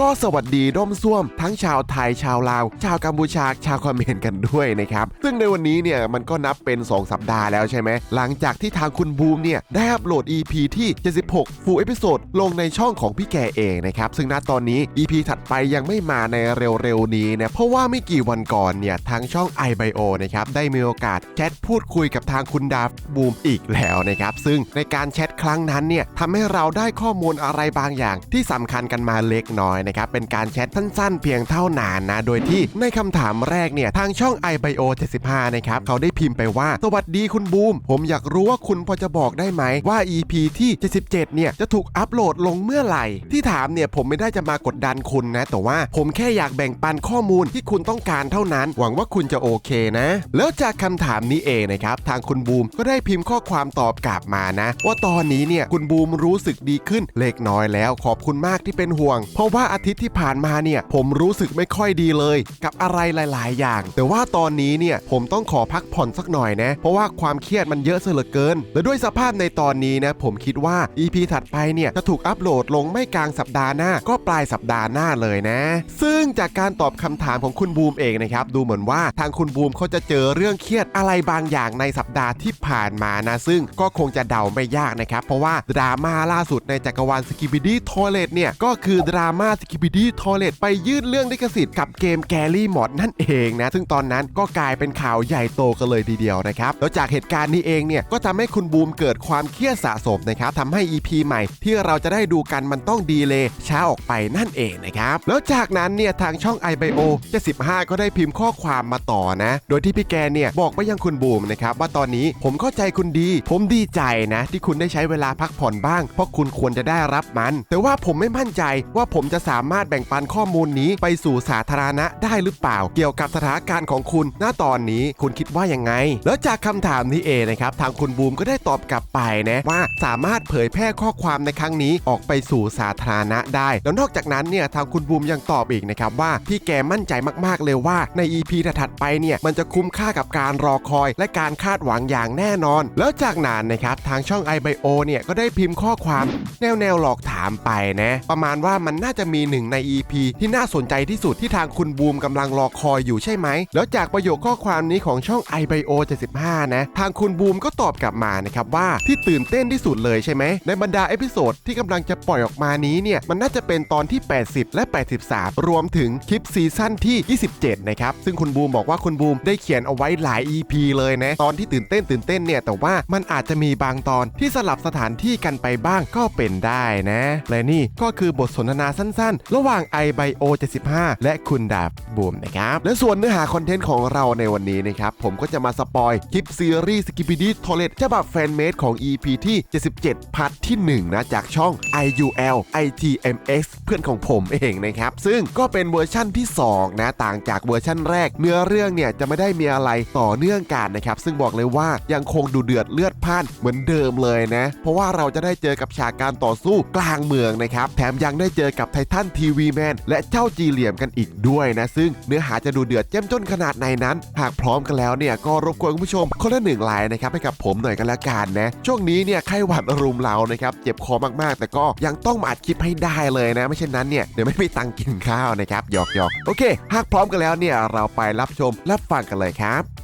ก็สวัสดีด้อมส้วม ทั้งชาวไทยชาวลาว ชาวกัมพูชาชาวเขมรกันด้วยนะครับ ซึ่งในวันนี้เนี่ยมันก็นับเป็น 2 สัปดาห์แล้วใช่ไหม หลังจากที่ทางคุณบูมเนี่ย ได้อัปโหลด EP ที่ 76 full episode ลงในช่องของพี่แกเองนะครับ ซึ่งณตอนนี้ EP ถัดไปยังไม่มาในเร็วๆนี้นะเพราะว่าไม่กี่วันก่อนเนี่ยทางช่อง iBio นะครับได้มีโอกาสแชทพูดคุยกับทางคุณดาฟบูมอีกแล้วนะครับซึ่งในการแชทครั้งนั้นเนี่ยทำให้เราได้ข้อมูลอะไรบางอย่างที่สำคัญกันมาเล็กน้อยนะครับเป็นการแชทสั้นๆ เพียงเท่านั้นนะ โดยที่ในคำถามแรกเนี่ยทางช่อง iBio 75 นะครับเขาได้พิมพ์ไปว่า สวัสดีคุณบูม ผมอยากรู้ว่าคุณพอจะบอกได้ไหมว่า EP ที่ 77 เนี่ยจะถูกอัปโหลดลงเมื่อไหร่ ที่ถามเนี่ยผมไม่ได้จะมากดดันคุณนะ แต่ว่าผมแค่อยากแบ่งปันข้อมูลที่คุณต้องการเท่านั้น หวังว่าคุณจะโอเคนะ แล้วจากคำถามนี้เองนะครับทางคุณบูมก็ได้พิมพ์ข้อความตอบกลับมานะ ว่าตอนนี้เนี่ยคุณบูมรู้สึกดีขึ้นเล็กน้อยแล้วขอบคุณมากที่เป็นห่วง เพราะว่าอาทิตย์ที่ผ่านมาเนี่ยผมรู้สึกไม่ค่อยดีเลย กับอะไรหลาย ๆ อย่าง แต่ว่าตอนนี้เนี่ยผมต้องขอพักผ่อนสักหน่อยนะเพราะว่าความเครียดมันเยอะเสเหลือเกิน และด้วยสภาพในตอนนี้นะผมคิดว่า EP ถัดไปเนี่ยจะถูกอัปโหลดลงไม่กลางสัปดาห์หน้า ก็ปลายสัปดาห์หน้าเลยนะ ซึ่งจากการตอบคำถามของคุณบูมเองนะครับดูเหมือนว่าทางคุณบูมเขาจะเจอเรื่องเครียดอะไรบางอย่างในสัปดาห์ที่ผ่านมานะ ซึ่งก็คงจะเดาไม่ยากนะครับเพราะว่าดราม่าล่าสุดในจักรวาลสกิบิดี้ทอเลตเนี่ยก็คือดราม่าสกิบิดีทอเลตไปยื่นเรื่องลิขสิทธิ์กับเกมแกลี่มอดนั่นเองนะ ซึ่งตอนนั้นก็กลายเป็นข่าวใหญ่โตกันเลยทีเดียวนะครับ แล้วจากเหตุการณ์นี้เองเนี่ย ก็ทำให้คุณบูมเกิดความเครียดสะสมนะครับทำให้ EP ใหม่ที่เราจะได้ดูกันมันต้องดีเลยช้าออกไปนั่นเองนะครับ แล้วจากนั้นเนี่ยทางช่อง iBio 75ก็ได้พิมพ์ข้อความมาต่อนะ โดยที่พี่แกเนี่ยบอกไปยังคุณบูมนะครับว่าตอนนี้ผมเข้าใจคุณดี ผมดีใจนะ ที่คุณได้ใช้เวลาพักผ่อนบ้าง เพราะคุณควรจะได้รับมัน แต่ว่าผมไม่มั่นใจว่าผมจะสามารถแบ่งปันข้อมูลนี้ไปสู่สาธารณะได้หรือเปล่า เกี่ยวกับสถานการณ์ของคุณ ณตอนนี้คุณคิดว่ายังไง แล้วจากคำถามนี้เองนะครับทางคุณบูมก็ได้ตอบกลับไปนะว่าสามารถเผยแพร่ข้อความในครั้งนี้ออกไปสู่สาธารณะได้ แล้วนอกจากนั้นเนี่ยทางคุณบูมยังตอบอีกนะครับว่าพี่แกมั่นใจมากๆเลยว่าใน EP ถัดไปเนี่ยมันจะคุ้มค่ากับการรอคอย และการคาดหวังอย่างแน่นอน แล้วจากนั้นนะครับทางช่อง iBio เนี่ยก็ได้พิมพ์ข้อความแนวแนวหลอกถามไปนะประมาณว่ามันน่าจะมีหนึ่งใน EP ที่น่าสนใจที่สุดที่ทางคุณบูมกำลังรอคอยอยู่ใช่ไหม แล้วจากประโยคข้อความนี้ของช่อง iBio 75 นะ ทางคุณบูมก็ตอบกลับมานะครับว่าที่ตื่นเต้นที่สุดเลยใช่ไหม ในบรรดาเอพิโซดที่กำลังจะปล่อยออกมานี้เนี่ย มันน่าจะเป็นตอนที่ 80 และ 83 รวมถึงคลิปซีซั่นที่ 27 นะครับ ซึ่งคุณบูมบอกว่าคุณบูมได้เขียนเอาไว้หลาย EP เลยนะ ตอนที่ตื่นเต้นตื่นเต้นเนี่ย แต่ว่ามันอาจจะมีบางตอนที่สลับสถานที่กันไปบ้างก็เป็นได้นะ และนี่ก็คือบทสนทนาสั้นๆระหว่าง iBio 75 และคุณดาบบูมนะครับ และส่วนเนื้อหาคอนเทนต์ของเราในวันนี้นะครับ ผมก็จะมาสปอยคลิปซีรีส์ Skibidi Toilet ฉบับแฟนเมดของ EP ที่ 77 พาร์ทที่ 1 นะ จากช่อง IUL ITMX เพื่อนของผมเองนะครับ ซึ่งก็เป็นเวอร์ชั่นที่ 2 นะ ต่างจากเวอร์ชั่นแรก เนื้อเรื่องเนี่ยจะไม่ได้มีอะไรต่อเนื่องกันนะครับ ซึ่งบอกเลยว่ายังคงดูเดือดเลือดพ่านเหมือนเดิมเลยนะ เพราะว่าเราจะได้เจอกับฉากการต่อสู้กลางเมืองนะครับ แถมยังได้เจอกับไททันทีวีแมนและเจ้าจีเหลี่ยมกันอีกด้วยนะ ซึ่งเนื้อหาจะดูเดือดเจ้มจนขนาดในนั้น หากพร้อมกันแล้วเนี่ยก็รบกวนคุณผู้ชมคนละหนึ่งไลน์นะครับให้กับผมหน่อยกันละกันนะช่วงนี้เนี่ยไข้หวัดรุมเรานะครับเจ็บคอมากๆ แต่ก็ยังต้องมาอัดคลิปให้ได้เลยนะ ไม่เช่นนั้นเนี่ยเดี๋ยวไม่มีตังค์กินข้าวนะครับหยอกหยอกโอเค หากพร้อมกันแล้วเนี่ยเราไปรับชมรับฟังกันเลยครับ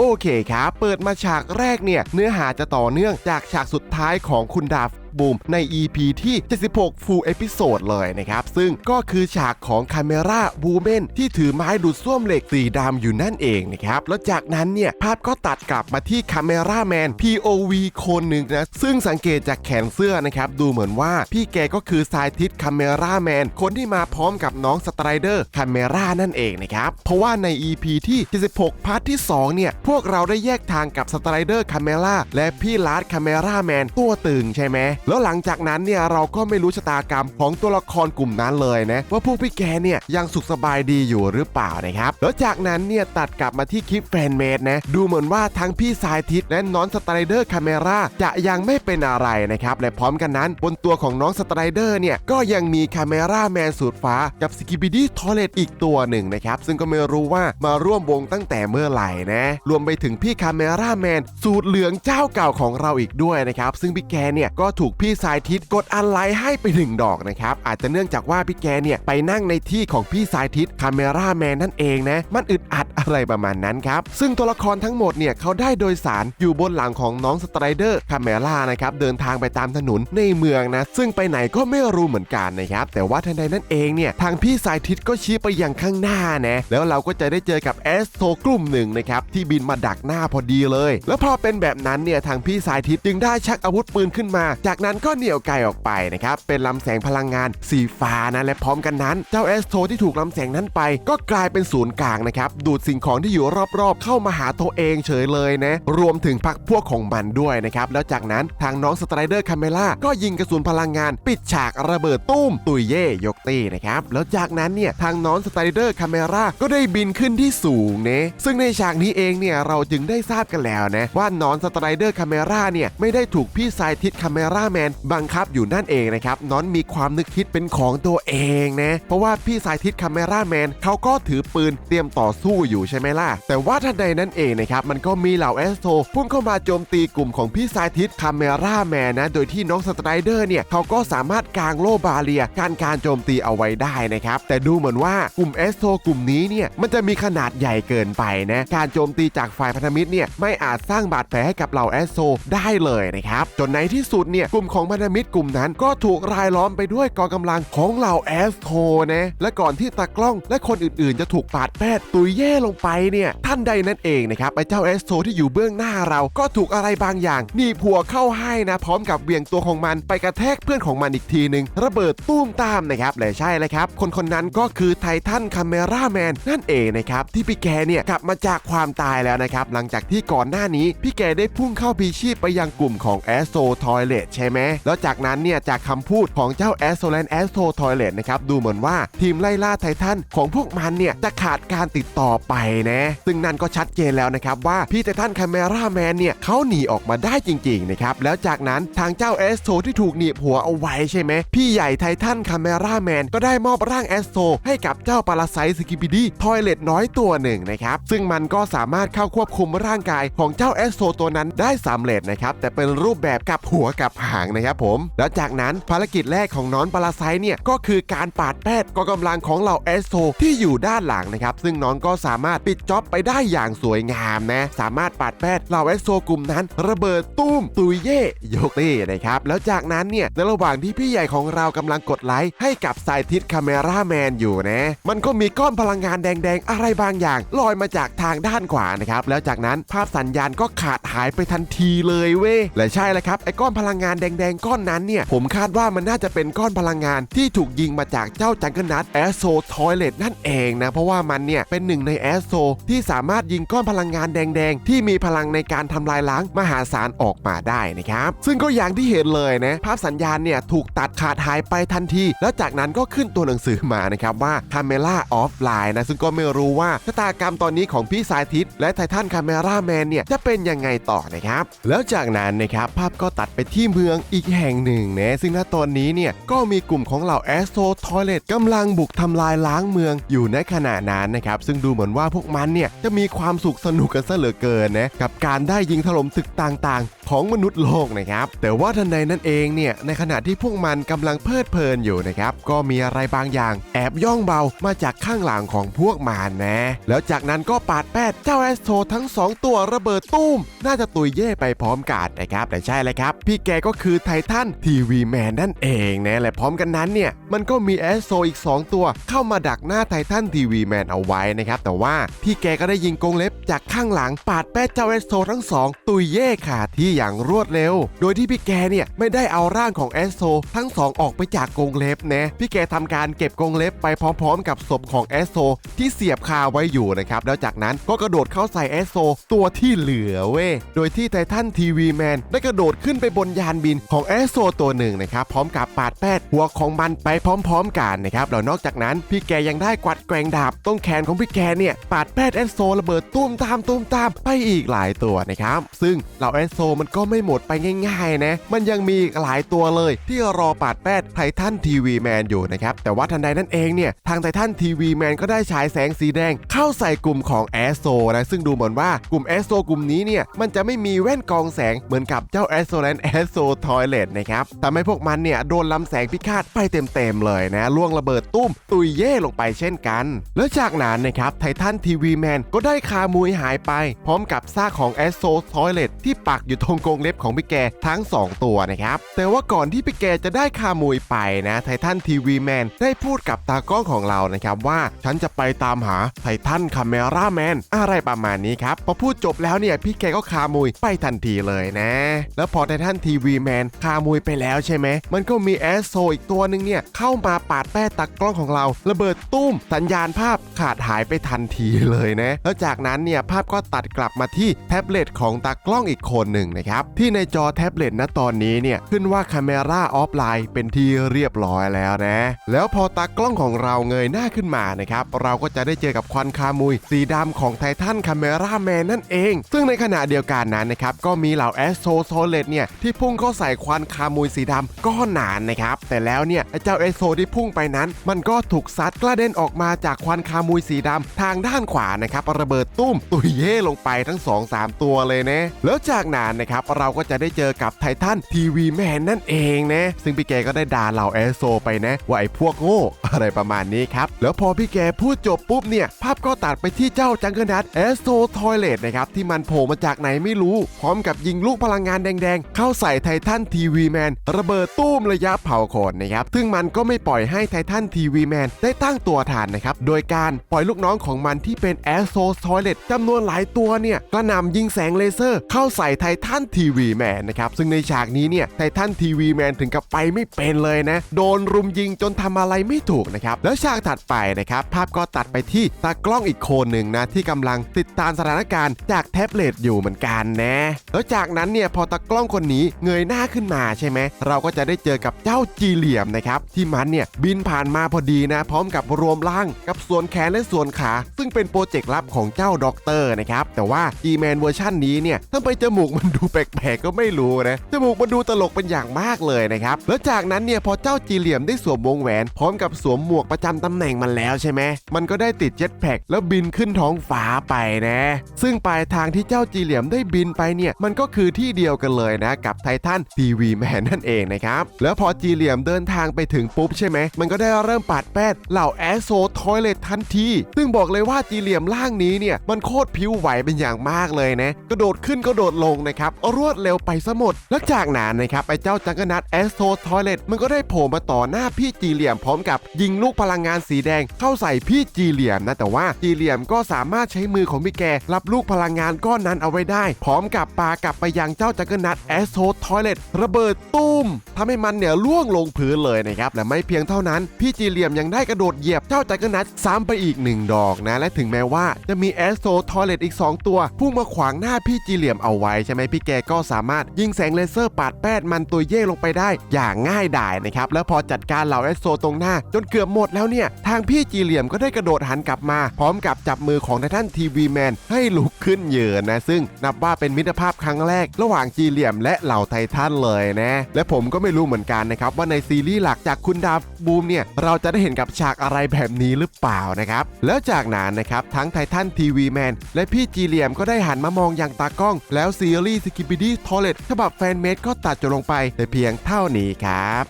โอเคครับ เปิดมาฉากแรกเนี่ย เนื้อหาจะต่อเนื่องจากฉากสุดท้ายของคุณดาฟ บูมใน EP ที่ 76 Full Episode เลยนะครับ ซึ่งก็คือฉากของคาเมราบูเมนที่ถือไม้ดูดซ่วมเหล็กสีดำอยู่นั่นเองนะครับ แล้วจากนั้นเนี่ย ภาพก็ตัดกลับมาที่คาเมราแมน POV คนหนึ่งนะ ซึ่งสังเกตจากแขนเสื้อนะครับ ดูเหมือนว่าพี่แกก็คือสายทิศคาเมราแมน คนที่มาพร้อมกับน้องสไตรเดอร์คาเมรานั่นเองนะครับ เพราะว่าใน EP ที่ 76 พาร์ทที่ 2 เนี่ย พวกเราได้แยกทางกับสไตรเดอร์คาเมราและพี่ลาร์ดคาเมราแมนตัวตึงใช่ไหมแล้วหลังจากนั้นเนี่ยเราก็ไม่รู้ชะตากรรมของตัวละครกลุ่มนั้นเลยนะว่าพวกพี่แกเนี่ยยังสุขสบายดีอยู่หรือเปล่านะครับแล้วจากนั้นเนี่ยตัดกลับมาที่คลิปแฟนเมดนะดูเหมือนว่าทั้งพี่สายทิศและน้องสไตรเดอร์คาเมราจะยังไม่เป็นอะไรนะครับและพร้อมกันนั้น บนตัวของน้องสไตรเดอร์เนี่ยก็ยังมีคาเมราแมนสูตรฟ้ากับสกิบิดี้ทอเลตอีกตัวหนึ่งนะครับซึ่งก็ไม่รู้ว่ามาร่วมวงตั้งแต่เมื่อไหร่นะรวมไปถึงพี่คาเมราแมนสูตรเหลืองเจ้าเก่าของเราอีกด้วยนะครับซึ่งพี่แกเนี่ยก็ถูกพี่สายทิศกดอันไลค์ให้ไปหนึ่งดอกนะครับ อาจจะเนื่องจากว่าพี่แกเนี่ยไปนั่งในที่ของพี่สายทิศคาเมราแมนนั่นเองนะ มันอึดอัดอะไรประมาณนั้นครับ ซึ่งตัวละครทั้งหมดเนี่ยเขาได้โดยสารอยู่บนหลังของน้องสไตรเดอร์คาเมรานะครับเดินทางไปตามถนนในเมืองนะ ซึ่งไปไหนก็ไม่รู้เหมือนกันนะครับ แต่ว่าทันใดนั้นเองเนี่ยทางพี่สายทิศก็ชี้ไปยังข้างหน้านะแล้วเราก็จะได้เจอกับแอสโทกลุ่มหนึ่งนะครับที่บินมาดักหน้าพอดีเลย แล้วพอเป็นแบบนั้นเนี่ยทางพี่สายทิศจึงได้ชักอาวุธปืนขึ้นมาจากนั้นก็เหนี่ยวไกออกไปนะครับเป็นลำแสงพลังงานสีฟ้านะและพร้อมกันนั้น เจ้าแอสโทที่ถูกลำแสงนั้นไป ก็กลายเป็นศูนย์กลางนะครับดูดสิ่งของที่อยู่รอบๆ เข้ามาหาตัวเองเฉยเลยนะรวมถึงพักพวกของมันด้วยนะครับแล้วจากนั้นทางน้องสไตรเดอร์คาเมล่าก็ยิงกระสุนพลังงาน ปิดฉากระเบิดตุ้มตุยเย่ยกตีนะครับแล้วจากนั้นเนี่ยทางน้องสไตรเดอร์คาเมล่าก็ได้บินขึ้นที่สูงเนะซึ่งในฉากนี้เองเนี่ยเราจึงได้ทราบกันแล้วนะว่าน้องสไตรเดอร์คาเมล่าเนี่ยไม่ได้ถูกพี่สายทิศคาเมราแมนบังคับอยู่นั่นเองนะครับน้องมีความนึกคิดเป็นของตัวเองนะเพราะว่าพี่สายทิศคาเมราแมนเขาก็ถือปืนเตรียมต่อสู้อยู่ใช่ไหมล่ะ แต่ว่าทันใดนั้นเองนะครับมันก็มีเหล่าแอสโทพุ่งเข้ามาโจมตีกลุ่มของพี่สายทิศคาเมราแมนนะโดยที่น้องสไตรเดอร์เนี่ยเขาก็สามารถกางโล่บาเรียการการโจมตีเอาไว้ได้นะครับแต่ดูเหมือนว่ากลุ่มแอสโทกลุ่มนี้เนี่ยมันจะมีขนาดใหญ่เกินไปนะการโจมตีจากฝ่ายพันธมิตรเนี่ยไม่อาจสร้างบาดแผลให้กับเหล่าแอสโทได้เลยนะครับจนในที่สุดเนี่ยกลุ่มของพันธมิตรกลุ่มนั้น ก็ถูกรายล้อมไปด้วยกองกำลังของเหล่าแอสโทนะและก่อนที่ตากล้องและคนอื่นๆ จะถูกปาดแปดตุยแย่ลงไปเนี่ยท่านใดนั่นเองนะครับไอ้เจ้าแอสโทที่อยู่เบื้องหน้าเรา ก็ถูกอะไรบางอย่างหนีบหัวเข้าให้นะ พร้อมกับเบี่ยงตัวของมันไปกระแทกเพื่อนของมันอีกทีหนึ่งระเบิดตุ้มตามนะครับและใช่เลยครับ คนคนนั้นก็คือไททันคาเมราแมนนั่นเองนะครับที่พี่แกเนี่ยกลับมาจากความตายแล้วนะครับหลังจากที่ก่อนหน้านี้พี่แกได้พุ่งเข้าพีชีพไปยังกลุ่มของแอสโซทอยเลตใช่ไหมแล้วจากนั้นเนี่ยจากคำพูดของเจ้าแอสโซแลนแอสโซทอยเลตนะครับดูเหมือนว่าทีมไล่ล่าไททันของพวกมันเนี่ยจะขาดการติดต่อไปนะซึ่งนั่นก็ชัดเจนแล้วนะครับว่าพี่ไททันคาเมราแมนเนี่ยเขาหนีออกมาได้จริงๆนะครับแล้วจากนั้นทางเจ้าแอสโซที่ถูกหนีบหัวเอาไว้ใช่ไหมพี่ใหญ่ไททันคาเมราแมนก็ได้มอบร่างแอสโซให้กับเจ้าปาราไซสกิบิดี้ทอยเลตน้อยตัวหนึ่งนะครับซึ่งมันก็สามารถเข้าควบคุมร่างกายของเจ้าแอสโซตัวนั้นได้สำเร็จนะครับแต่เป็นรูปแบบกับหัวกับหางนะครับผม แล้วจากนั้นภารกิจแรกของน้อนปาราไซเนี่ยก็คือการปาดแปดกองกำลังของเหล่าแอสโซที่อยู่ด้านหลังนะครับ ซึ่งน้อนก็สามารถปิดจ็อบไปได้อย่างสวยงามนะ สามารถปาดแปดเหล่าแอสโซกลุ่มนั้น ระเบิดตุ้มตุยเย่โยกเต้นะครับ แล้วจากนั้นเนี่ยในระหว่างที่พี่ใหญ่ของเรากำลังกดไลค์ให้กับสายทิศคาเมราแมนอยู่นะ มันก็มีก้อนพลังงานแดงๆ อะไรบางอย่างลอยมาจากทางด้านขวานะครับ แล้วจากนั้นภาพสัญญาณก็ขาดหายไปทันทีเลยเว้ยและใช่แล้วครับไอ้ก้อนพลังงานแดงๆ ก้อนนั้นเนี่ย ผมคาดว่ามันน่าจะเป็นก้อนพลังงานที่ถูกยิงมาจากเจ้าจังเกิลนัทแอสโซทอยเลตนั่นเองนะ เพราะว่ามันเนี่ย เป็นหนึ่งในแอสโซที่สามารถยิงก้อนพลังงานแดงๆ ที่มีพลังในการทำลายล้างมหาศาลออกมาได้นะครับ ซึ่งก็อย่างที่เห็นเลยนะ ภาพสัญญาณเนี่ยถูกตัดขาดหายไปทันที แล้วจากนั้นก็ขึ้นตัวหนังสือมานะครับว่า Camera Offline นะซึ่งก็ไม่รู้ว่าชะตากรรมตอนนี้ของพี่สายทิศและไททันคาเมราแมนเนี่ยจะเป็นยังไงต่อนะครับแล้วจากนั้นนะครับภาพก็ตัดไปที่เมืองอีกแห่งหนึ่งนะซึ่งณตอนนี้เนี่ยก็มีกลุ่มของเหล่าแอสโซทอยเลตกำลังบุกทำลายล้างเมืองอยู่ในขณะนั้นนะครับซึ่งดูเหมือนว่าพวกมันเนี่ยจะมีความสุขสนุกกันซะเหลือเกินนะกับการได้ยิงถล่มตึกต่างๆ ของมนุษย์โลกนะครับแต่ว่าทันใดนั้นเองเนี่ยในขณะที่พวกมันกำลังเพลิดเพลินอยู่นะครับก็มีอะไรบางอย่างแอบย่องเบามาจากข้างหลังของพวกมันนะแล้วจากนั้นก็ปาดแปดเจ้าแอสโททั้ง 2 ตัวระเบิดตุ้ม น่าจะตุยเย่ไปพร้อมกันนะครับแต่ใช่เลยครับ พี่แกก็คือือไททันทีวีแมนนั่นเองนะและพร้อมกันนั้นเนี่ยมันก็มีแอสโซอีก 2 ตัว เข้ามาดักหน้าไททันทีวีแมนเอาไว้นะครับแต่ว่าพี่แกก็ได้ยิงกงเล็บจากข้างหลังปาดแปดเจ้าแอสโซทั้งสองตุยเย่ขาที่อย่างรวดเร็ว โดยที่พี่แกเนี่ยไม่ได้เอาร่างของแอสโซทั้งสองออกไปจากกงเล็บนะพี่แกทำการเก็บกงเล็บไปพร้อมๆ กับศพของแอสโซที่เสียบคาไว้อยู่นะครับแล้วจากนั้นก็กระโดดเข้าใส่แอสโซตัวที่เหลือเว้ยโดยที่ไททันทีวีแมนได้กระโดดขึ้นไปบนยานบินของแอสโซตัวหนึ่งนะครับพร้อมกับปาดแปดหัวของมันไปพร้อม ๆ กันนะครับแล้วนอกจากนั้นพี่แกยังได้กวัดแกงดาบต้นแขนของพี่แกเนี่ยปาดแปดแอสโซระเบิดตุ้มตามตุ้มตามไปอีกหลายตัวนะครับซึ่งเหล่าแอสโซมันก็ไม่หมดไปง่ายๆนะมันยังมีอีกหลายตัวเลยที่รอปาดแปดไททันทีวีแมนอยู่นะครับแต่ว่าทันใดนั้นเองเนี่ยทางไททันทีวีแมนก็ได้ฉายแสงสีแดงเข้าใส่กลุ่มของแอสโซนะซึ่งดูเหมือนว่ากลุ่มแอสโซกลุ่มนี้เนี่ยมันจะไม่มีแว่นกองแสงเหมือนกับเจ้าแอสโซแลนแอสโซทอยเลตนะครับทำให้พวกมันเนี่ยโดนลำแสงพิฆาตไปเต็มๆเลยนะล่วงระเบิดตุ้ม ตุยเย่ลงไปเช่นกัน แล้วจากนั้นนะครับไททันทีวีแมนก็ได้คามุยหายไป พร้อมกับซากของแอสโซทอยเลตที่ปักอยู่ตรงกรงเล็บของพี่แกทั้ง 2 ตัวนะครับ แต่ว่าก่อนที่พี่แกจะได้คามุยไปนะไททันทีวีแมนได้พูดกับตากล้องของเรานะครับว่าฉันจะไปตามหาไททันคาเมราแมนอะไรประมาณนี้ครับพอพูดจบแล้วเนี่ยพี่แกก็คามุยไปทันทีเลยนะ แล้วพอไททันทีวีแมนคามุยไปแล้วใช่ไหม มันก็มีแอสโซอีกตัวหนึ่งเนี่ย เข้ามาปาดแป้ตากล้องของเรา ระเบิดตุ้ม สัญญาณภาพขาดหายไปทันทีเลยนะ แล้วจากนั้นเนี่ย ภาพก็ตัดกลับมาที่แท็บเล็ตของตากล้องอีกคนหนึ่งนะครับ ที่ในจอแท็บเล็ตณตอนนี้เนี่ย ขึ้นว่า Camera Offline เป็นที่เรียบร้อยแล้วนะ แล้วพอตากล้องของเราเงยหน้าขึ้นมานะครับเราก็จะได้เจอกับควันคามุย สีดำของไททันคาเมราแมนนั่นเอง ซึ่งในขณะเดียวกันนั้นนะครับก็มีเหล่าแอสโซโซเลตเนี่ยที่พุ่งเข้าใส่ควันคามุยสีดำก้อนหนานนะครับ แต่แล้วเนี่ยไอ้เจ้าแอโซที่พุ่งไปนั้น มันก็ถูกซัดกระเด็นออกมาจากควันคามุยสีดำทางด้านขวานะครับระเบิดตุ้มตุยเย่ลงไปทั้ง 2-3 ตัวเลยนะแล้วจากนั้นนะครับเราก็จะได้เจอกับไททันทีวีแมนนั่นเองนะซึ่งพี่แกก็ได้ด่าเหล่าแอโซไปนะว่าไอ้พวกโง่อะไรประมาณนี้ครับแล้วพอพี่แกพูดจบปุ๊บเนี่ยภาพก็ตัดไปที่เจ้าจังเกิลนัทแอโซทอยเลตนะครับที่มันโผล่มาจากไหนไม่รู้ พร้อมกับยิงลูกพลังงานแดงๆ เข้าใส่ไททันทีวีแมนระเบิดตุ้มระยะเผาโคนนะครับซึ่งมันก็ไม่ปล่อยให้ไททันทีวีแมนได้ตั้งตัวทานนะครับโดยการปล่อยลูกน้องของมันที่เป็นแอสโซทอยเลตจำนวนหลายตัวเนี่ยกระหน่ำยิงแสงเลเซอร์ เข้าใส่ไททันทีวีแมนนะครับซึ่งในฉากนี้เนี่ยไททันทีวีแมนถึงกับไปไม่เป็นเลยนะ โดนรุมยิงจนทำอะไรไม่ถูกนะครับแล้วฉากถัดไปนะครับภาพก็ตัดไปที่ตากล้องอีกคนหนึ่งนะที่กำลังติดตามสถานการณ์จากแท็บเล็ตอยู่เหมือนกันนะแล้วจากนั้นเนี่ยพอตากล้องคนนี้เงยหน้าขึ้นมาใช่ไหมเราก็จะได้เจอกับเจ้าจีเหลี่ยมนะครับที่มันเนี่ยบินผ่านมาพอดีนะพร้อมกับรวมร่างกับส่วนแขนและส่วนขา ซึ่งเป็นโปรเจกต์ลับของเจ้าด็อกเตอร์นะครับแต่ว่า G-Man เวอร์ชันนี้เนี่ยทำไมจมูกมันดูแปลกๆก็ไม่รู้นะจมูกมันดูตลกเป็นอย่างมากเลยนะครับแล้วจากนั้นเนี่ยพอเจ้าจีเหลี่ยมได้สวมวงแหวน พร้อมกับสวมหมวกประจำตำแหน่งมันแล้วใช่ไหมมันก็ได้ติดเจ็ตแพ็กแล้วบินขึ้นท้องฟ้าไปนะ ซึ่งปลายทางที่เจ้าจีเหลี่ยมได้บินไปเนี่ยมันก็คือที่เดียวกันเลยนะ กับไททันทีวีแมนนั่นเองนะครับ แล้วพอจีเหลี่ยมเดินทางไปถึงปุ๊บใช่ไหม มันก็ได้เริ่มปาดแปดเหล่าแอสโซทอยเลตทันที ซึ่งบอกเลยว่าจีเหลี่ยมล่างนี้เนี่ย มันโคตรผิวไหวเป็นอย่างมากเลยนะ กระโดดขึ้นกระโดดลงนะครับ รวดเร็วไปซะหมด แล้วจากนั้นนะครับไอ้เจ้าจังกรนัทแอสโซทอยเลตมันก็ได้โผล่มาต่อหน้าพี่จีเหลี่ยมพร้อมกับยิงลูกพลังงานสีแดงเข้าใส่พี่จีเหลี่ยมนะแต่ว่าจีเหลี่ยมก็สามารถใช้มือของพี่แกรับลูกพลังงานก้อนนั้นเอาไว้ได้ พร้อมกับปากลับไปยังเจ้าจักรนัทแอสโซทอยเลตระเบิดตุ้มทำให้มันเนี่ยล่วงลงพื้นเลยนะครับและไม่เพียงเท่านั้น พี่จีเหลี่ยมยังได้กระโดดเหยียบเจ้าจักรนัทซ้ำไปอีกหนึ่งดอกนะ และถึงแม้ว่าจะมีแอสโซทอยเลตอีก 2 ตัว พุ่งมาขวางหน้าพี่จีเหลี่ยมเอาไว้ใช่ไหมพี่แกก็สามารถยิงแสงเลเซอร์ปาดแป้ดมันตัวเย่ลงไปได้อย่างง่ายดายนะครับแล้วพอจัดการเหล่าแอสโซตรงหน้า จนเกือบหมดแล้วเนี่ยทางพี่จีเหลี่ยมก็ได้กระโดดหันกลับมา พร้อมกับจับมือของไททันทีวีแมนให้ลุกขึ้นเยือนนะซึ่งนับว่าเป็นมิตรภาพครั้งแรก ระหว่างจีเหลี่ยมและเหล่าไททันเลยนะ และผมก็ไม่รู้เหมือนกันนะครับว่าในซีรีส์หลักจากคุณดาบูมเนี่ยเราจะได้เห็นกับฉากอะไรแบบนี้หรือเปล่านะครับ แล้วจากนั้นนะครับทั้งไททันทีวีแมนและพี่จีเหลี่ยมก็ได้หันมามองอย่างตากล้อง แล้วซีรีส์สกิปปี้ดี้ทอเลตฉบับแฟนเมดก็ตัดจบลงไปแต่เพียงเท่านี้ครับ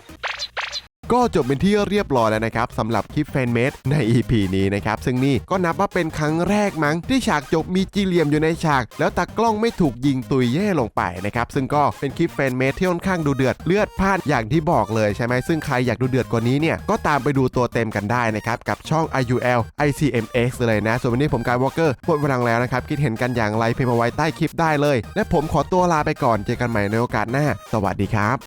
ก็จบเป็นที่เรียบร้อยแล้วนะครับสำหรับคลิปแฟนเมดใน EP นี้นะครับ ซึ่งนี่ก็นับว่าเป็นครั้งแรกมั้ง ที่ฉากจบมีจีเหลียมอยู่ในฉาก แล้วตากล้องไม่ถูกยิงตุยเย่ลงไปนะครับ ซึ่งก็เป็นคลิปแฟนเมดที่ค่อนข้างดูเดือดเลือดพล่านอย่างที่บอกเลยใช่ไหมซึ่งใครอยากดูเดือดกว่านี้เนี่ยก็ตามไปดูตัวเต็มกันได้นะครับกับช่อง IUL ICMX เลยนะ ส่วนวันนี้ผมกายวอลเกอร์หมดเวลาแล้วนะครับคิดเห็นกันอย่างไรพิมพ์มาไว้ใต้คลิปได้เลย และผมขอตัวลาไปก่อนเจอกันใหม่ในโอกาสหน้า สวัสดีครับ